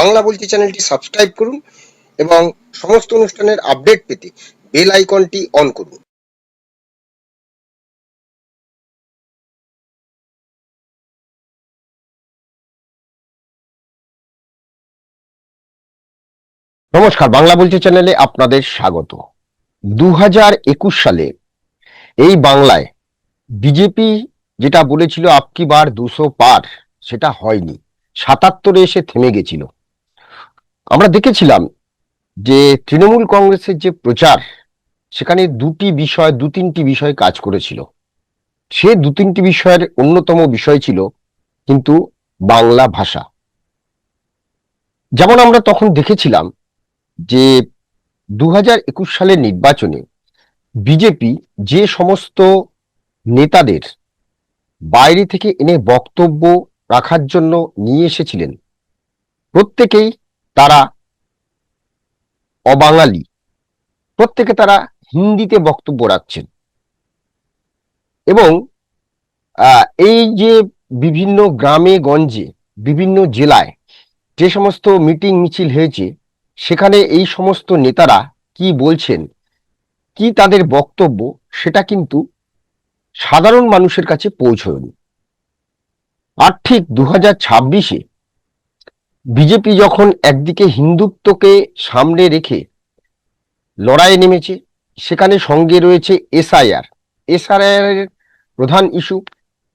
বাংলা বলছি চ্যানেলটি সাবস্ক্রাইব করুন এবং সমস্ত অনুষ্ঠানের আপডেট পেতে বেল আইকনটি অন করুন। নমস্কার, বাংলা বলছি চ্যানেলে আপনাদের স্বাগত। দু হাজার একুশ সালে এই বাংলায় বিজেপি যেটা বলেছিল, আপকি বার দুশো পার সেটা হয়নি। সাতাত্তরে এসে থেমে গেছিল। আমরা দেখেছিলাম যে তৃণমূল কংগ্রেসের যে প্রচার, সেখানে দুটি বিষয়, দু তিনটি বিষয় কাজ করেছিল। সে দু তিনটি বিষয়ের অন্যতম বিষয় ছিল কিন্তু বাংলা ভাষা। যেমন আমরা তখন দেখেছিলাম যে দু হাজার একুশ সালের নির্বাচনে বিজেপি যে সমস্ত নেতাদের বাইরে থেকে এনে বক্তব্য রাখার জন্য নিয়ে এসেছিলেন, প্রত্যেকেই তারা অবাঙালি। প্রত্যেকে তারা হিন্দিতে বক্তব্য রাখছেন। এবং এই যে বিভিন্ন গ্রামে, গঞ্জে, বিভিন্ন জেলায় যে সমস্ত মিটিং মিছিল হয়েছে, সেখানে এই সমস্ত নেতারা কি বলছেন, কি তাদের বক্তব্য, সেটা কিন্তু সাধারণ মানুষের কাছে পৌঁছয়নি। আর ঠিক দু হাজার ছাব্বিশে বিজেপি যখন একদিকে হিন্দুত্বকে সামনে রেখে লড়াইয়ে নেমেছে, সেখানে সঙ্গে রয়েছে এসআইআর। এসআইআর এর প্রধান ইস্যু,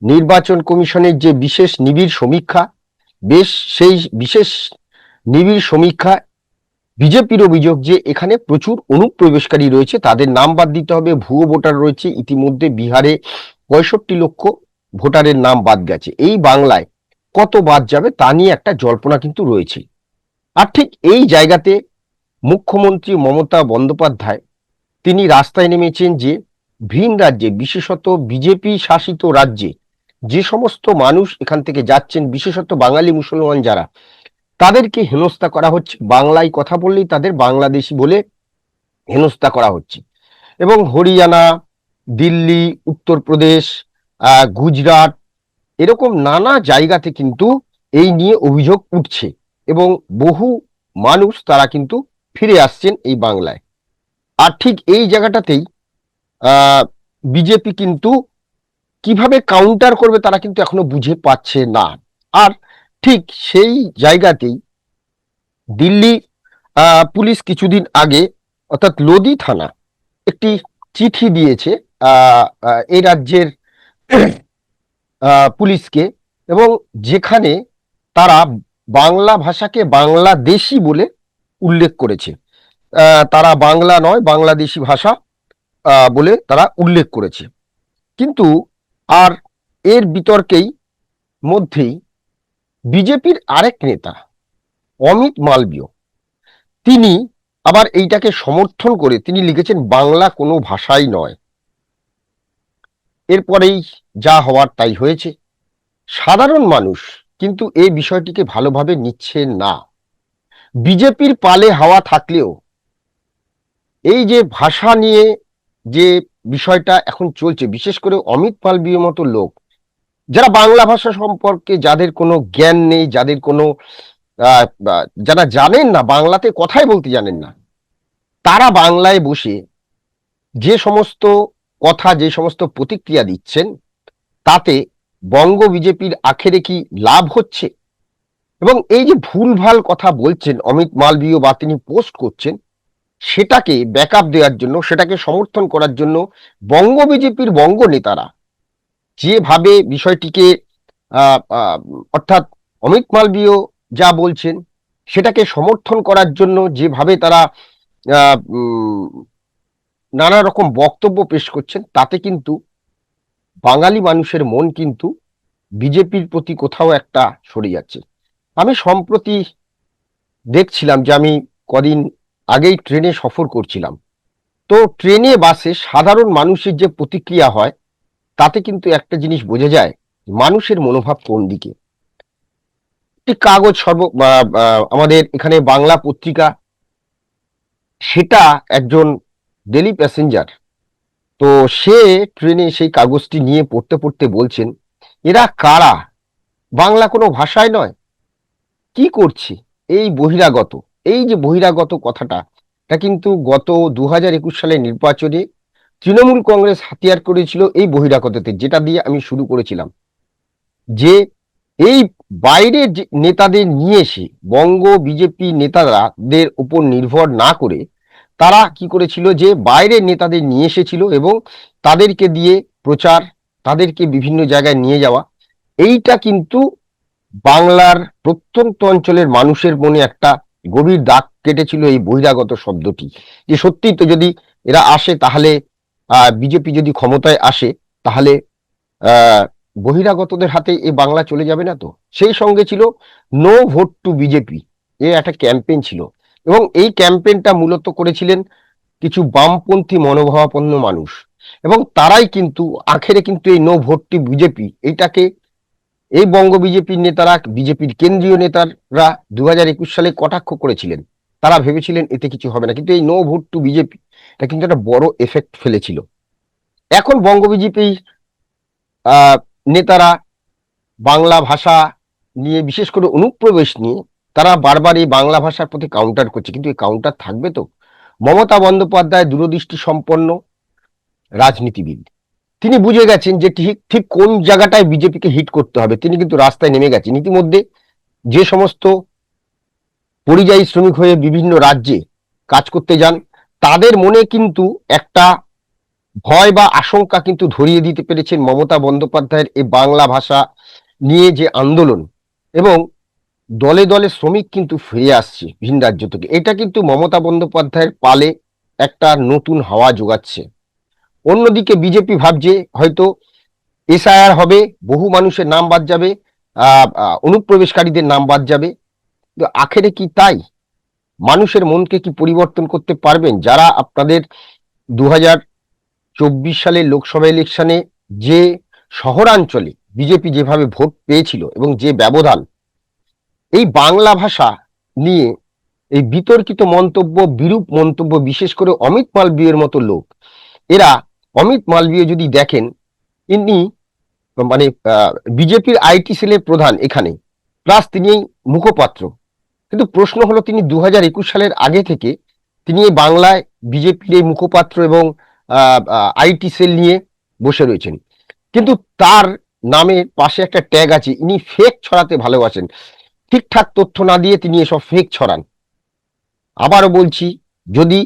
নির্বাচন কমিশনের যে বিশেষ নিবিড় সমীক্ষা, বেশ সেই বিশেষ নিবিড় সমীক্ষা বিজেপির অভিযোগ যে এখানে প্রচুর অনুপ্রবেশকারী রয়েছে, তাদের নাম বাদ দিতে হবে, ভুয়ো ভোটার রয়েছে, ইতিমধ্যে বিহারে পঁয়ষট্টি লক্ষ ভোটারের নাম বাদ গেছে। এই বাংলায় কত বাদ যাবে তা নিয়ে একটা জল্পনা কিন্তু রয়েছে। আর ঠিক এই জায়গাতে মুখ্যমন্ত্রী মমতা বন্দ্যোপাধ্যায় তিনি রাস্তায় নেমেছেন যে ভিন রাজ্যে, বিশেষত বিজেপি শাসিত রাজ্যে, যে সমস্ত মানুষ এখান থেকে যাচ্ছেন, বিশেষত বাঙালি মুসলমান যারা, তাদেরকে হেনস্থা করা হচ্ছে। বাংলায় কথা বললেই তাদের বাংলাদেশি বলে হেনস্থা করা হচ্ছে। এবং হরিয়ানা, দিল্লি, উত্তরপ্রদেশ গুজরাট এরকম নানা জায়গাতে কিন্তু এই নিয়ে অভিযোগ উঠছে এবং বহু মানুষ তারা কিন্তু ফিরে আসছেন এই বাংলায়। আর ঠিক এই জায়গাটাতেই বিজেপি কিন্তু কীভাবে কাউন্টার করবে তারা কিন্তু এখনও বুঝে পাচ্ছে না। আর ঠিক সেই জায়গাতেই দিল্লি পুলিশ কিছুদিন আগে অর্থাৎ লোদি থানা একটি চিঠি দিয়েছে এই রাজ্যের পুলিশকে এবং যেখানে তারা বাংলা ভাষাকে বাংলাদেশি বলে উল্লেখ করেছে। তারা বাংলা নয়, বাংলাদেশি ভাষা বলে তারা উল্লেখ করেছে। কিন্তু আর এর বিতর্কেই মধ্যেই বিজেপির আরেক নেতা, অমিত মালবীয়, তিনি আবার এইটাকে সমর্থন করে তিনি লিখেছেন, বাংলা কোনো ভাষাই নয়। এরপরেই যা হওয়ার তাই হয়েছে। সাধারণ মানুষ কিন্তু এই বিষয়টিকে ভালোভাবে নিচ্ছে না। বিজেপির পালে হাওয়া থাকলেও এই যে ভাষা নিয়ে যে বিষয়টা এখন চলছে, বিশেষ করে অমিত মালবীয় মতো লোক, যারা বাংলা ভাষা সম্পর্কে যাদের কোনো জ্ঞান নেই, যাদের কোনো যারা জানেন না, বাংলাতে কথাই বলতে জানেন না, তারা বাংলায় বসে যে সমস্ত কথা যে সমস্ত প্রতিক্রিয়া দিচ্ছেন, তাতে বঙ্গ বিজেপির আখেরে কি লাভ হচ্ছে? এবং এই যে ভুলভাল কথা বলছেন, অমিত মালবীয় বা তিনি পোস্ট করছেন, সেটাকে ব্যাকআপ দেওয়ার জন্য, সেটাকে সমর্থন করার জন্য বঙ্গ বিজেপির বঙ্গ নেতারা যেভাবে বিষয়টিকে অর্থাৎ অমিত মালবীয় যা বলছেন, সেটাকে সমর্থন করার জন্য যেভাবে তারা নানা রকম বক্তব্য পেশ করছেন, তাতে কিন্তু বাঙালি মানুষের মন কিন্তু বিজেপির প্রতি কোথাও একটা সরে যাচ্ছে। আমি সম্প্রতি দেখছিলাম যে আমি কদিন আগেই ট্রেনে সফর করছিলাম। তো ট্রেনে, বাসে সাধারণ মানুষের যে প্রতিক্রিয়া হয়, তাতে কিন্তু একটা জিনিস বোঝা যায়, মানুষের মনোভাব কোন দিকে। একটি কাগজ সর্ব আমাদের এখানে বাংলা পত্রিকা, সেটা একজন ডেলি প্যাসেঞ্জার। তো সে ট্রেনে সেই কাগজটি নিয়ে পড়তে পড়তে বলছেন, এরা কারা? বাংলা কোনো ভাষায় নয়। কি করছে? এই বহিরাগত, এই যে বহিরাগত কথাটা, এটা কিন্তু গত দু হাজার একুশ সালের নির্বাচনে তৃণমূল কংগ্রেস হাতিয়ার করেছিল এই বহিরাগততে যেটা দিয়ে আমি শুরু করেছিলাম। যে এই বাইরের নেতাদের নিয়ে এসে, বঙ্গ, বিজেপি নেতাদের উপর নির্ভর না করে তারা কি করেছিল যে বাইরের নেতাদের নিয়ে এসেছিল এবং তাদেরকে দিয়ে প্রচার, তাদেরকে বিভিন্ন জায়গায় নিয়ে যাওয়া। এইটা কিন্তু বাংলার প্রত্যন্ত অঞ্চলের মানুষের মনে একটা গভীর দাগ কেটেছিল এই বহিরাগত শব্দটি। যে সত্যি তো যদি এরা আসে তাহলে বিজেপি যদি ক্ষমতায় আসে তাহলে বহিরাগতদের হাতে এই বাংলা চলে যাবে না তো? সেই সঙ্গে ছিল, নো ভোট টু বিজেপি এ একটা ক্যাম্পেইন ছিল। এবং এই ক্যাম্পেইনটা মূলত করেছিলেন কিছু বামপন্থী মনোভাবাপন্ন মানুষ। এবং তারাই কিন্তু, আখেরে কিন্তু এই নো ভোটটি বিজেপি, এইটাকে এই বঙ্গ বিজেপির নেতারা, বিজেপির কেন্দ্রীয় নেতারা দু একুশ সালে কটাক্ষ করেছিলেন। তারা ভেবেছিলেন এতে কিছু হবে না, কিন্তু এই নো ভোট টু বিজেপি, এটা কিন্তু একটা বড় এফেক্ট ফেলেছিল। এখন বঙ্গ বিজেপি নেতারা বাংলা ভাষা নিয়ে, বিশেষ করে অনুপ্রবেশ নিয়ে তারা বারবার এই বাংলা ভাষার প্রতি কাউন্টার করছে। কিন্তু এই কাউন্টার থাকবে তো? মমতা বন্দ্যোপাধ্যায় দূরদৃষ্টি সম্পন্ন রাজনীতিবিদ। তিনি বুঝে গেছেন যে ঠিক ঠিক কোন জায়গাটায় বিজেপিকে হিট করতে হবে। তিনি কিন্তু রাস্তায় নেমে গেছেন। ইতিমধ্যে যে সমস্ত পরিযায়ী শ্রমিক হয়ে বিভিন্ন রাজ্যে কাজ করতে যান, তাদের মনে কিন্তু একটা ভয় বা আশঙ্কা কিন্তু ধরিয়ে দিতে পেরেছেন মমতা বন্দ্যোপাধ্যায়ের এই বাংলা ভাষা নিয়ে যে আন্দোলন। এবং দলে দলে শ্রমিক কিন্তু ফিরে আসছে ভিন রাজ্য থেকে। এটা কিন্তু মমতা বন্দ্যোপাধ্যায়ের পালে একটা নতুন হাওয়া যোগাচ্ছে। অন্যদিকে বিজেপি ভাবছে হয়তো এসআইআর হবে, বহু মানুষের নাম বাদ যাবে অনুপ্রবেশকারীদের নাম বাদ যাবে। আখেরে কি তাই? মানুষের মনকে কি পরিবর্তন করতে পারবেন? যারা আপনাদের দু চব্বিশ সালের লোকসভা ইলেকশনে যে শহরাঞ্চলে বিজেপি যেভাবে ভোট পেয়েছিল এবং যে ব্যবধান এই বাংলা ভাষা নিয়ে এই বিতর্কিত মন্তব্য, বিরূপ মন্তব্য, বিশেষ করে অমিত মালবীয়ের মতো লোক, এরা অমিত মালবীয় যদি দেখেন, ইনি মানে বিজেপির আইটি সেলের প্রধান এখানে, প্লাস তিনি মুখপাত্র। কিন্তু প্রশ্ন হলো তিনি দু সালের আগে থেকে তিনি এই বাংলায় বিজেপির এই মুখপাত্র এবং আইটি সেল নিয়ে বসে রয়েছেন। কিন্তু তার নামের পাশে একটা ট্যাগ আছে, ইনি ফেক ছড়াতে ভালোবাসেন। ঠিকঠাক তথ্য না দিয়ে তিনি এসব ফেক ছড়ান। আবারও বলছি, যদি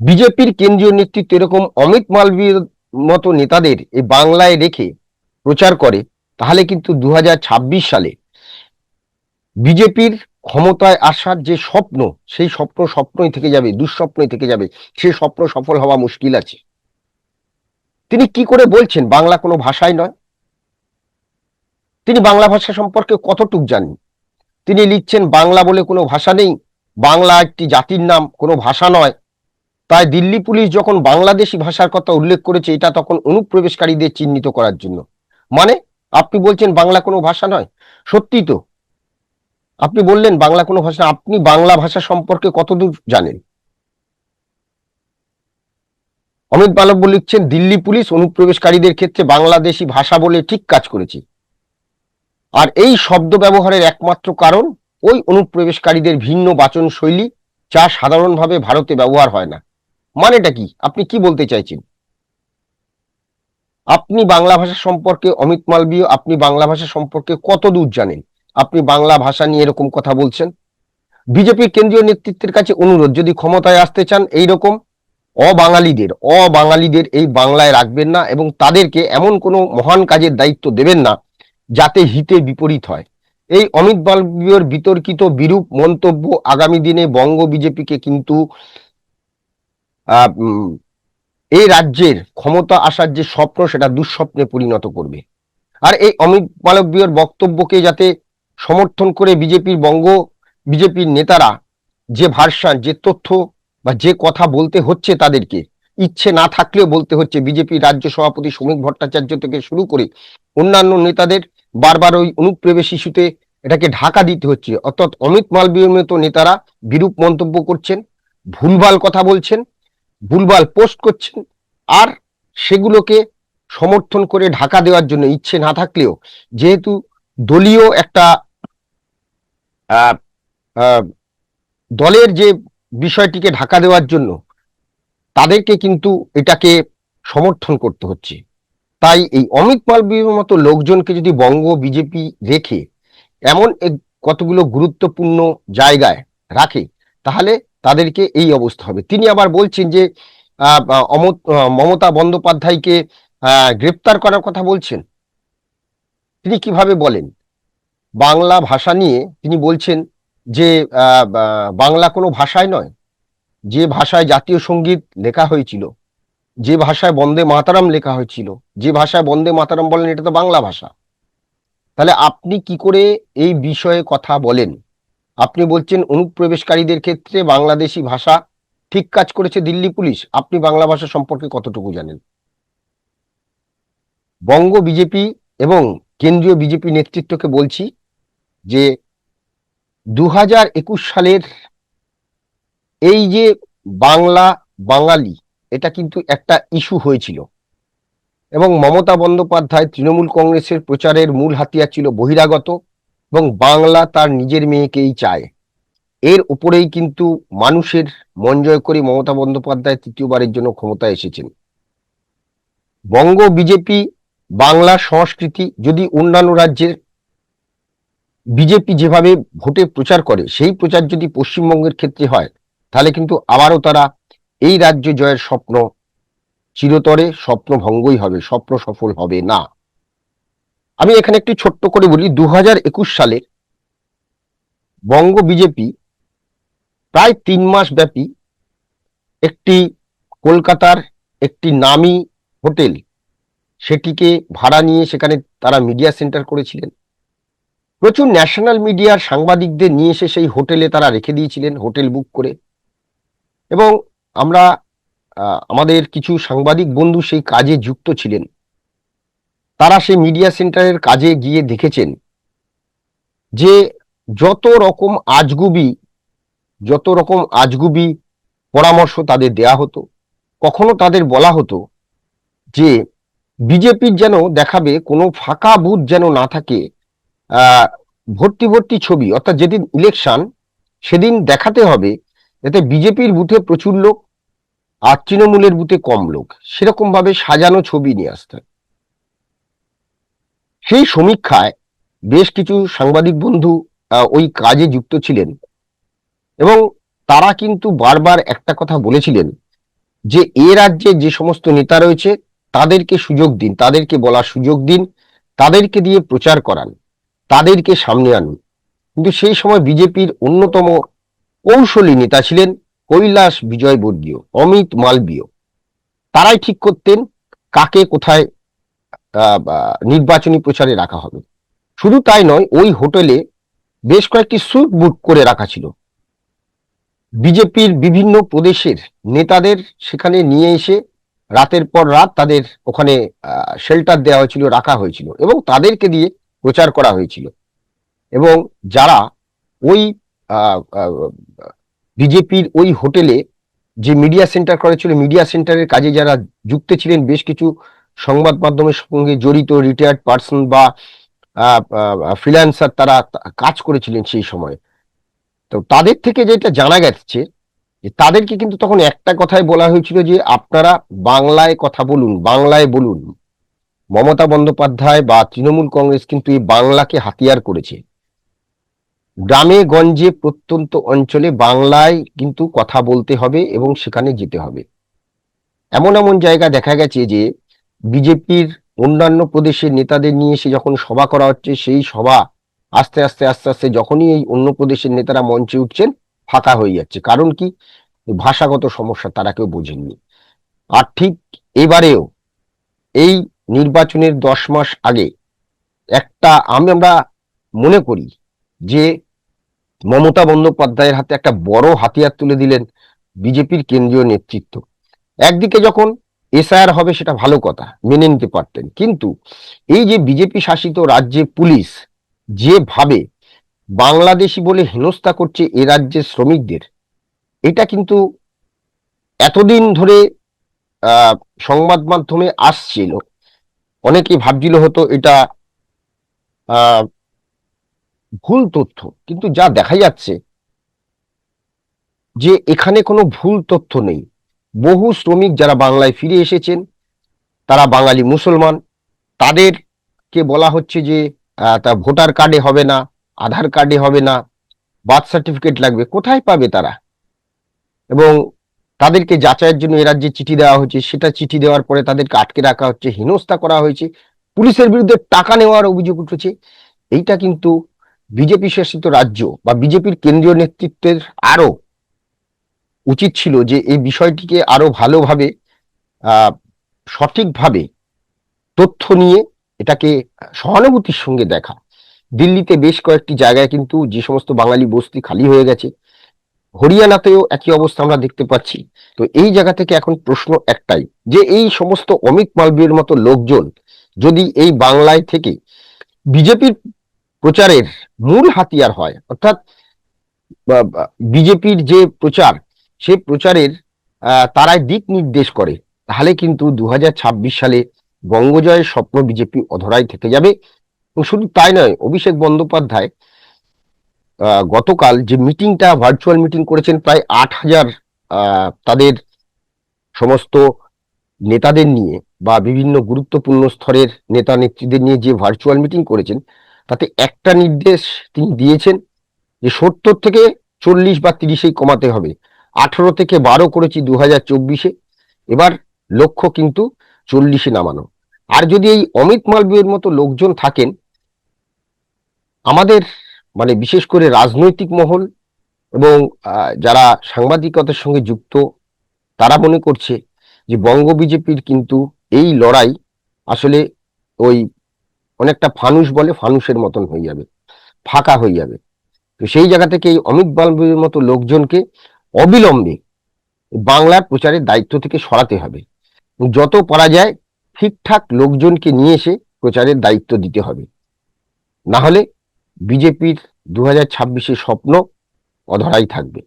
বিজেপির কেন্দ্রীয় নেতৃত্ব এরকম অমিত মালবীর মতো নেতাদের এই বাংলায় রেখে প্রচার করে, তাহলে কিন্তু দু হাজার ছাব্বিশ সালে বিজেপির ক্ষমতায় আসার যে স্বপ্ন, সেই স্বপ্ন স্বপ্নই থেকে যাবে, দুঃস্বপ্নই থেকে যাবে সেই স্বপ্ন সফল হওয়া মুশকিল আছে। তিনি কি করে বলছেন, বাংলা কোনো ভাষাই নয়? তিনি বাংলা ভাষা সম্পর্কে কতটুক জানেন? তিনি লিখছেন, বাংলা বলে কোনো ভাষা নেই। বাংলা একটি জাতির নাম, কোনো ভাষা নয়। তাই দিল্লি পুলিশ যখন বাংলাদেশি ভাষার কথা উল্লেখ করেছে, এটা তখন অনুপ্রবেশকারীদের চিহ্নিত করার জন্য। মানে আপনি বলছেন বাংলা কোনো ভাষা নয়। সত্যি তো। আপনি বললেন, বাংলা কোনো ভাষা আপনি বাংলা ভাষা সম্পর্কে কতদূর জানেন? অমিত মালব্য লিখছেন, দিল্লি পুলিশ অনুপ্রবেশকারীদের ক্ষেত্রে বাংলাদেশি ভাষা বলে ঠিক কাজ করেছে। আর এই শব্দ ব্যবহারের একমাত্র কারণ ওই অনুপ্রবেশকারীদের ভিন্ন বাচন শৈলী যা সাধারণভাবে ভারতে ব্যবহার হয় না। মানেটা কি? আপনি কি বলতে চাইছেন? আপনি বাংলা ভাষা সম্পর্কে অমিত মালবীয়, আপনি বাংলা ভাষা সম্পর্কে কত দূর জানেন? আপনি বাংলা ভাষা নিয়ে এরকম কথা বলছেন? বিজেপির কেন্দ্রীয় নেতৃত্বের কাছে অনুরোধ, যদি ক্ষমতায় আসতে চান এই রকম অবাঙালিদের অবাঙালিদের এই বাংলায় রাখবেন না এবং তাদেরকে এমন কোনো মহান কাজের দায়িত্ব দেবেন না যাতে হিতে বিপরীত হয়। এই অমিত বালবীয়র বিতর্কিত বিরূপ মন্তব্য আগামী দিনে বঙ্গ বিজেপিকে কিন্তু এই রাজ্যের ক্ষমতা আসার যে স্বপ্ন, সেটা দুঃস্বপ্নে পরিণত করবে। আর এই অমিত মালব্যর বক্তব্যকে যাতে সমর্থন করে বিজেপির বঙ্গ বিজেপির নেতারা যে ভার্সান যে তথ্য বা যে কথা বলতে হচ্ছে তাদেরকে, ইচ্ছে না থাকলেও বলতে হচ্ছে বিজেপি রাজ্য সভাপতি শ্রমিক ভট্টাচার্য থেকে শুরু করে অন্যান্য নেতাদের বারবার ওই অনুপ্রবেশ ইস্যুতে এটাকে ঢাকা দিতে হচ্ছে। অর্থাৎ অমিত মালবীয় মতো নেতারা বিরূপ মন্তব্য করছেন, ভুলভাল কথা বলছেন, ভুলভাল পোস্ট করছেন, আর সেগুলোকে সমর্থন করে ঢাকা দেওয়ার জন্য ইচ্ছে না থাকলেও যেহেতু দলীয় একটা দলের যে বিষয়টিকে ঢাকা দেওয়ার জন্য তাদেরকে কিন্তু এটাকে সমর্থন করতে হচ্ছে। তাই এই অমিত মালবীর মতো লোকজনকে যদি বঙ্গ বিজেপি রেখে এমন কতগুলো গুরুত্বপূর্ণ জায়গায় রাখে, তাহলে তাদেরকে এই অবস্থা হবে। তিনি আবার বলছেন যে মমতা বন্দ্যোপাধ্যায়কে গ্রেপ্তার করার কথা বলছেন। তিনি কীভাবে বলেন? বাংলা ভাষা নিয়ে তিনি বলছেন যে বাংলা কোনো ভাষায় নয়। যে ভাষায় জাতীয় সংগীত লেখা হয়েছিল যে ভাষায় বন্দে মাতারাম লেখা হয়েছিল, যে ভাষায় বন্দে মাতারাম বলেন, এটা তো বাংলা ভাষা। তাহলে আপনি কি করে এই বিষয়ে কথা বলেন? আপনি বলছেন অনুপ্রবেশকারীদের ক্ষেত্রে বাংলাদেশি ভাষা ঠিক কাজ করেছে দিল্লি পুলিশ। আপনি বাংলা ভাষা সম্পর্কে কতটুকু জানেন? বঙ্গ বিজেপি এবং কেন্দ্রীয় বিজেপি নেতৃত্বকে বলছি যে দু হাজার একুশ সালের এই যে বাংলা বাঙালি এটা কিন্তু একটা ইস্যু হয়েছিল। এবং মমতা বন্দ্যোপাধ্যায় তৃণমূল কংগ্রেসের প্রচারের মূল হাতিয়ার ছিল বহিরাগত এবং বাংলা তার নিজের মেয়েকেই চায়। এর উপরেই কিন্তু মানুষের মন জয় করে মমতা বন্দ্যোপাধ্যায় তৃতীয়বারের জন্য ক্ষমতায় এসেছেন। বঙ্গ বিজেপি, বাংলা সংস্কৃতি যদি অন্যান্য রাজ্যের বিজেপি যেভাবে ভোটে প্রচার করে, সেই প্রচার যদি পশ্চিমবঙ্গের ক্ষেত্রে হয়, তাহলে কিন্তু আবারও তারা এই রাজ্য জয়ের স্বপ্ন চিরতরে স্বপ্ন ভঙ্গই হবে, স্বপ্ন সফল হবে না। আমি এখানে একটি ছোট্ট করে বলি দু হাজার একুশ সালে বঙ্গ বিজেপি প্রায় তিন মাস ব্যাপী একটি কলকাতার একটি নামি হোটেল সেটিকে ভাড়া নিয়ে সেখানে তারা মিডিয়া সেন্টার করেছিলেন। প্রচুর ন্যাশনাল মিডিয়ার সাংবাদিকদের নিয়ে এসে সেই হোটেলে তারা রেখে দিয়েছিলেন, হোটেল বুক করে। এবং আমরা আমাদের কিছু সাংবাদিক বন্ধু সেই কাজে যুক্ত ছিলেন। তারা সেই মিডিয়া সেন্টারের কাজে গিয়ে দেখেছেন যে যত রকম আজগুবি, যত রকম আজগুবি পরামর্শ তাদের দেয়া হতো, কখনো তাদের বলা হতো যে বিজেপির যেন দেখাবে কোনো ফাঁকা বুথ যেন না থাকে ভর্তি ভর্তি ছবি, অর্থাৎ যেদিন ইলেকশন সেদিন দেখাতে হবে, যাতে বিজেপির বুথে প্রচুর লোক আর তৃণমূলের বুথে কম লোক। সেরকম ভাবে সাজানো ছবি নিয়ে আসতে সেই সমীক্ষায় বেশ কিছু সাংবাদিক বন্ধু ওই কাজে যুক্ত ছিলেন এবং তারা কিন্তু বারবার একটা কথা বলেছিলেন যে, এ রাজ্যে যে সমস্ত নেতা রয়েছে, তাদেরকে সুযোগ দিন, তাদেরকে বলার সুযোগ দিন, তাদেরকে দিয়ে প্রচার করান, তাদেরকে সামনে আনুন। কিন্তু সেই সময় বিজেপির অন্যতম কৌশলী নেতা ছিলেন কৈলাস বিজয়বর্গীয়, অমিত মালবীয়। তারাই ঠিক করতেন কাকে কোথায় নির্বাচনী প্রচারে রাখা হবে। শুধু তাই নয়, ওই হোটেলে বেশ কয়েকটি সুট বুক করে রাখা ছিল। বিজেপির বিভিন্ন প্রদেশের নেতাদের সেখানে নিয়ে এসে রাতের পর রাত তাদের ওখানে শেল্টার দেওয়া হয়েছিল, রাখা হয়েছিল এবং তাদেরকে দিয়ে প্রচার করা হয়েছিল। এবং যারা ওই বিজেপির ওই হোটেলে যে মিডিয়া সেন্টার করেছিল মিডিয়া সেন্টারের কাজে যারা যুক্ত ছিলেন, বেশ কিছু সংবাদ মাধ্যমের সঙ্গে জড়িত রিটায়ার্ড পার্সন বা ফ্রিল্যান্সার তারা কাজ করেছিলেন সেই সময়। তো তাদের থেকে যেটা জানা গেছে, যে তাদেরকে কিন্তু তখন একটা কথাই বলা হয়েছিল যে আপনারা বাংলায় কথা বলুন, বাংলায় বলুন। মমতা বন্দ্যোপাধ্যায় বা তৃণমূল কংগ্রেস কিন্তু এই বাংলাকে হাতিয়ার করেছে। গ্রামে গঞ্জে প্রত্যন্ত অঞ্চলে বাংলায় কিন্তু কথা বলতে হবে এবং সেখানে যেতে হবে। এমন এমন জায়গা দেখা গেছে যে বিজেপির অন্যান্য প্রদেশের নেতাদের নিয়ে এসে যখন সভা করা হচ্ছে, সেই সভা আস্তে আস্তে আস্তে আস্তে যখনই এই অন্য প্রদেশের নেতারা মঞ্চে উঠছেন, ফাঁকা হয়ে যাচ্ছে। কারণ কি? ভাষাগত সমস্যা, তারা কেউ বোঝেননি। আর ঠিক এবারেও এই নির্বাচনের দশ মাস আগে একটা আমি আমরা মনে করি যে মমতা বন্দ্যোপাধ্যায়ের হাতে একটা বড় হাতিয়ার তুলে দিলেন বিজেপির কেন্দ্রীয় নেতৃত্ব। একদিকে যখন এসআইআর হবে সেটা ভালো কথা, মেনে নিতে পারতেন। কিন্তু এই যে বিজেপি শাসিত রাজ্যে পুলিশ যেভাবে বাংলাদেশি বলে হেনস্থা করছে এ রাজ্যের শ্রমিকদের, এটা কিন্তু এতদিন ধরে সংবাদ মাধ্যমে আসছিল। অনেকে ভাবছিল হতো এটা ভুল তথ্য, কিন্তু যা দেখা যাচ্ছে যে এখানে কোনো ভুল তথ্য নেই। বহু শ্রমিক যারা বাংলায় ফিরে এসেছেন, তারা বাঙালি মুসলমান, তাদেরকে বলা হচ্ছে যে তা ভোটার কার্ডে হবে না, আধার কার্ডে হবে না, বার্থ সার্টিফিকেট লাগবে, কোথায় পাবে তারা? এবং তাদেরকে যাচাইয়ের জন্য এরা যে চিঠি দেওয়া হয়েছে, সেটা চিঠি দেওয়ার পরে তাদেরকে আটকে রাখা হচ্ছে, হেনস্থা করা হয়েছে, পুলিশের বিরুদ্ধে টাকা নেওয়ার অভিযোগ উঠেছে। এইটা কিন্তু বিজেপি শাসিত রাজ্য বা বিজেপির কেন্দ্রীয় নেতৃত্বের আরও উচিত ছিল যে এই বিষয়টিকে আরও ভালোভাবে সঠিকভাবে তথ্য নিয়ে এটাকে সহানুভূতির সঙ্গে দেখা। দিল্লিতে বেশ কয়েকটি জায়গায় কিন্তু যে সমস্ত বাঙালি বস্তি খালি হয়ে গেছে, হরিয়ানাতেও একই অবস্থা আমরা দেখতে পাচ্ছি। তো এই জায়গা থেকে এখন প্রশ্ন একটাই, যে এই সমস্ত অমিত মালবীর মতো লোকজন যদি এই বাংলায় থেকে বিজেপির প্রচারের মূল হাতিয়ার হয়। অর্থাৎ বিজেপির যে প্রচার, সে প্রচারের তারাই দিক নির্দেশ করে। তাহলে কিন্তু দু হাজার ছাব্বিশ সালে বঙ্গজয়ের স্বপ্ন বিজেপি অধরাই থেকে যাবে। শুধু তাই নয়, অভিষেক বন্দ্যোপাধ্যায় গতকাল যে মিটিংটা ভার্চুয়াল মিটিং করেছেন প্রায় আট হাজার তাদের সমস্ত নেতাদের নিয়ে বা বিভিন্ন গুরুত্বপূর্ণ স্তরের নেতা নেত্রীদের নিয়ে যে ভার্চুয়াল মিটিং করেছেন তাতে একটা নির্দেশ তিনি দিয়েছেন যে সত্তর থেকে চল্লিশ বা তিরিশেই কমাতে হবে। আঠারো থেকে বারো করেছি দু হাজার চব্বিশে, এবার লক্ষ্য কিন্তু চল্লিশে নামানো। আর যদি এই অমিত মালবীয়ের মতো লোকজন থাকেন, আমাদের মানে বিশেষ করে রাজনৈতিক মহল এবং যারা সাংবাদিকতার সঙ্গে যুক্ত, তারা মনে করছে যে বঙ্গ বিজেপির কিন্তু এই লড়াই আসলে ওই অনেকটা ফানুস বলে ফানুসের মতন হয়ে যাবে, ফাঁকা হয়ে যাবে। তো সেই জায়গা থেকে এই অমিত বালবীর মতো লোকজনকে অবিলম্বে বাংলার প্রচারের দায়িত্ব থেকে সরাতে হবে। যত পারা যায় ঠিকঠাক লোকজনকে নিয়ে এসে প্রচারের দায়িত্ব দিতে হবে। না হলে বিজেপির দু হাজার স্বপ্ন অধরাই থাকবে।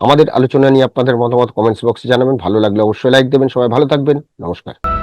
আমাদের আলোচনা নিয়ে আপনাদের মতামত কমেন্টস বক্সে জানাবেন। ভালো লাগলে অবশ্যই লাইক দেবেন। সবাই ভালো থাকবেন। নমস্কার।